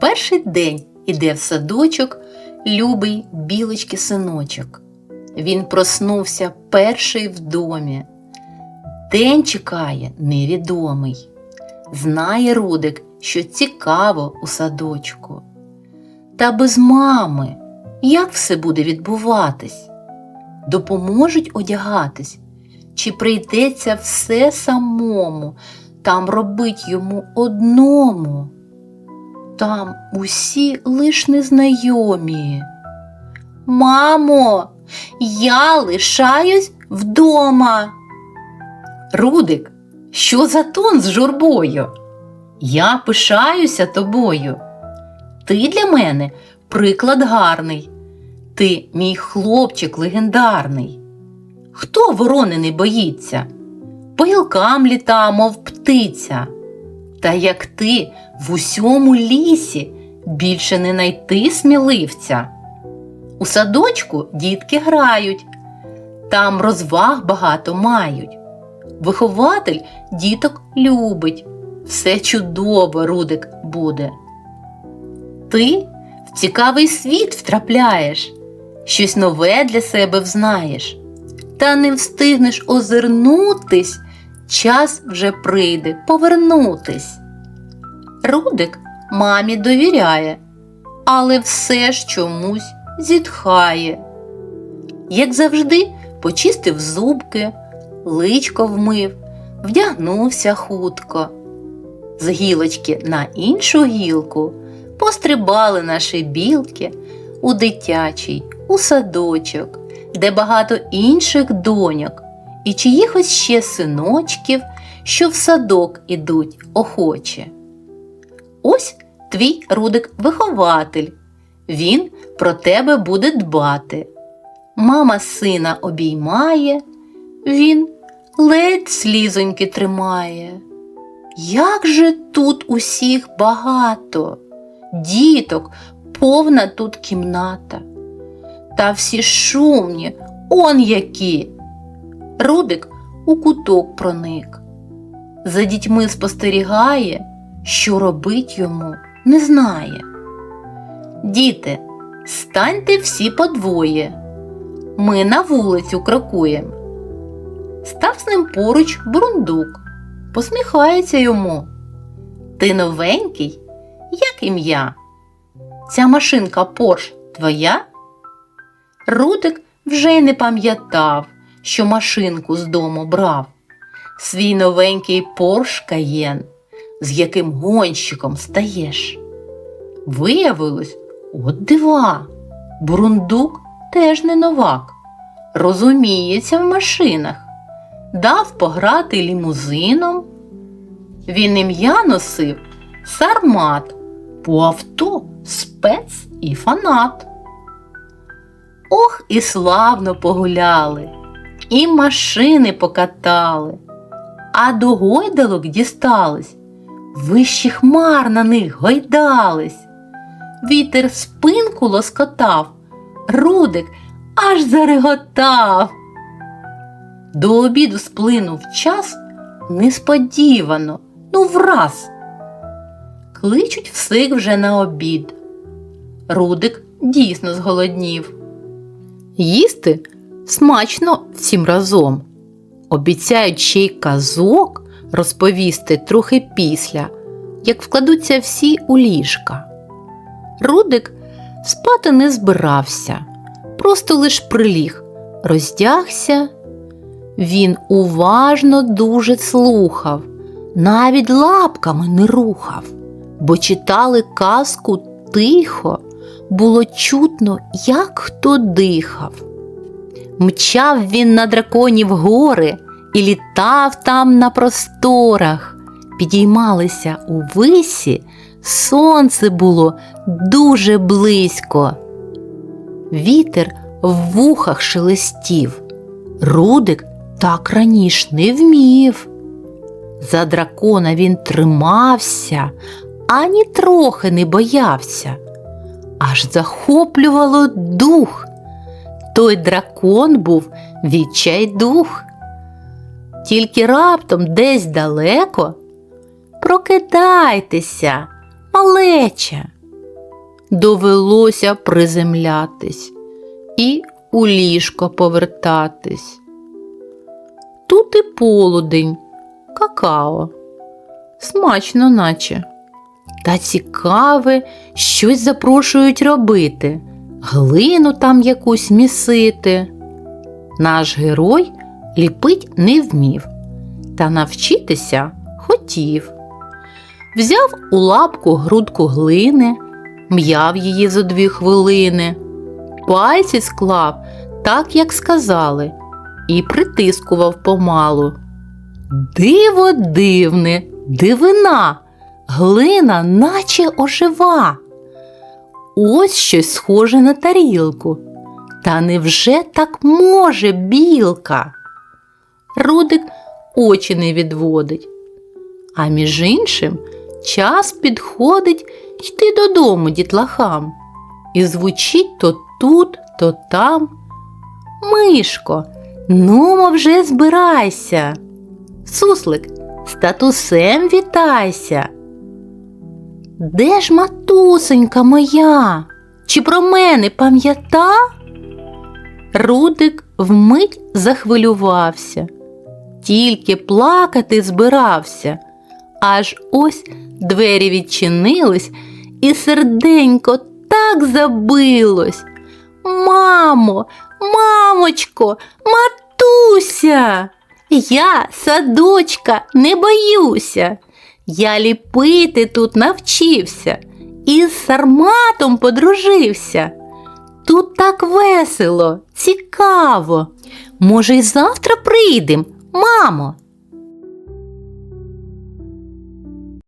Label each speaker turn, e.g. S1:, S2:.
S1: Перший день іде в садочок любий білочки синочок. Він проснувся перший в домі. День чекає невідомий. Знає Рудик, що цікаво у садочку. Та без мами як все буде відбуватись? Допоможуть одягатись, чи прийдеться все самому, там робить йому одному? Там усі лиш незнайомі. Мамо, я лишаюсь вдома. Рудик, що за тон з журбою? Я пишаюся тобою. Ти для мене приклад гарний. Ти мій хлопчик легендарний. Хто ворони не боїться? По гілкам літа, мов птиця. Та як ти в усьому лісі більше не найти сміливця. У садочку дітки грають, там розваг багато мають. Вихователь діток любить, все чудово, Рудик, буде. Ти в цікавий світ втрапляєш, щось нове для себе взнаєш, та не встигнеш озирнутись, час вже прийде повернутись. Рудик мамі довіряє, але все ж чомусь зітхає. Як завжди, почистив зубки, личко вмив, вдягнувся хутко. З гілочки на іншу гілку пострибали наші білки у дитячий, у садочок, де багато інших доньок і чиїхось ще синочків, що в садок ідуть охоче. Ось твій рудик-вихователь. Він про тебе буде дбати. Мама сина обіймає, він ледь слізоньки тримає. Як же тут усіх багато, діток, повна тут кімната. Та всі шумні, он які. Рудик у куток проник. За дітьми спостерігає, що робить йому не знає. Діти, станьте всі подвоє. Ми на вулицю крокуєм. Став з ним поруч бурундук, посміхається йому. Ти новенький, як ім'я? Ця машинка Порш твоя? Рудик вже й не пам'ятав, що машинку з дому брав. Свій новенький Порш Каєн, з яким гонщиком стаєш. Виявилось, от дива, бурундук теж не новак, розуміється в машинах, дав пограти лімузином. Він ім'я носив сармат, по авто спец і фанат. Ох, і славно погуляли, і машини покатали, а до гойдалок дістались, вищі хмар на них гойдались. Вітер спинку лоскотав, Рудик аж зареготав. До обіду сплинув час несподівано, ну враз. Кличуть всіх вже на обід. Рудик дійсно зголоднів. Їсти смачно всім разом. Обіцяють й казок розповісти трохи після, як вкладуться всі у ліжка. Рудик спати не збирався, просто лиш приліг, роздягся. Він уважно дуже слухав, навіть лапками не рухав, бо читали казку тихо, було чутно, як хто дихав. Мчав він на драконів гори і літав там на просторах. Підіймалися у висі, сонце було дуже близько. Вітер в вухах шелестів. Рудик так раніше не вмів. За дракона він тримався, ані трохи не боявся, аж захоплювало дух. Той дракон був відчайдух. Тільки раптом десь далеко прокидайтеся, малеча. Довелося приземлятись і у ліжко повертатись. Тут і полудень, какао. Смачно, наче. Та цікаве, щось запрошують робити, глину там якусь місити. Наш герой ліпить не вмів, та навчитися хотів. Взяв у лапку грудку глини, м'яв її за дві хвилини, пальці склав так, як сказали, і притискував помалу. Диво дивне, дивина, глина наче ожива. Ось щось схоже на тарілку. Та невже так може білка? Рудик очі не відводить. А між іншим час підходить йти додому дітлахам. І звучить то тут, то там. Мишко, нумо вже збирайся. Суслик, з татусем вітайся. Де ж матусенька моя? Чи про мене пам'ята? Рудик вмить захвилювався, тільки плакати збирався, аж ось двері відчинились, і серденько так забилось. Мамо, мамочко, матуся, я, садочка, не боюся. Я ліпити тут навчився і з сарматом подружився. Тут так весело, цікаво. Може, й завтра прийдем, мамо,